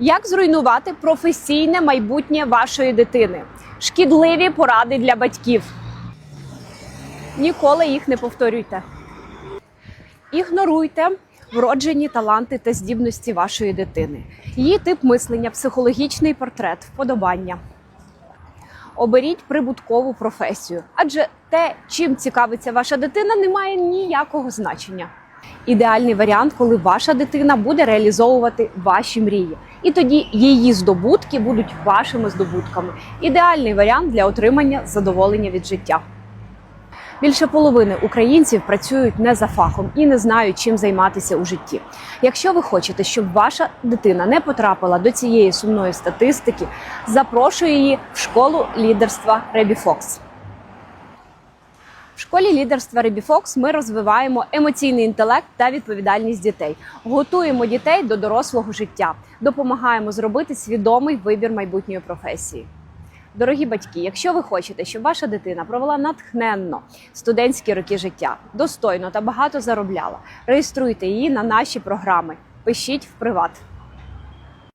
Як зруйнувати професійне майбутнє вашої дитини? Шкідливі поради для батьків. Ніколи їх не повторюйте. Ігноруйте вроджені таланти та здібності вашої дитини, її тип мислення, психологічний портрет, вподобання. Оберіть прибуткову професію, адже те, чим цікавиться ваша дитина, не має ніякого значення. Ідеальний варіант, коли ваша дитина буде реалізовувати ваші мрії, і тоді її здобутки будуть вашими здобутками. Ідеальний варіант для отримання задоволення від життя. Більше половини українців працюють не за фахом і не знають, чим займатися у житті. Якщо ви хочете, щоб ваша дитина не потрапила до цієї сумної статистики, запрошую її в школу лідерства Ребі Фокс. В школі лідерства Ребі Фокс ми розвиваємо емоційний інтелект та відповідальність дітей, готуємо дітей до дорослого життя, допомагаємо зробити свідомий вибір майбутньої професії. Дорогі батьки, якщо ви хочете, щоб ваша дитина провела натхненно студентські роки життя, достойно та багато заробляла, реєструйте її на наші програми. Пишіть в приват.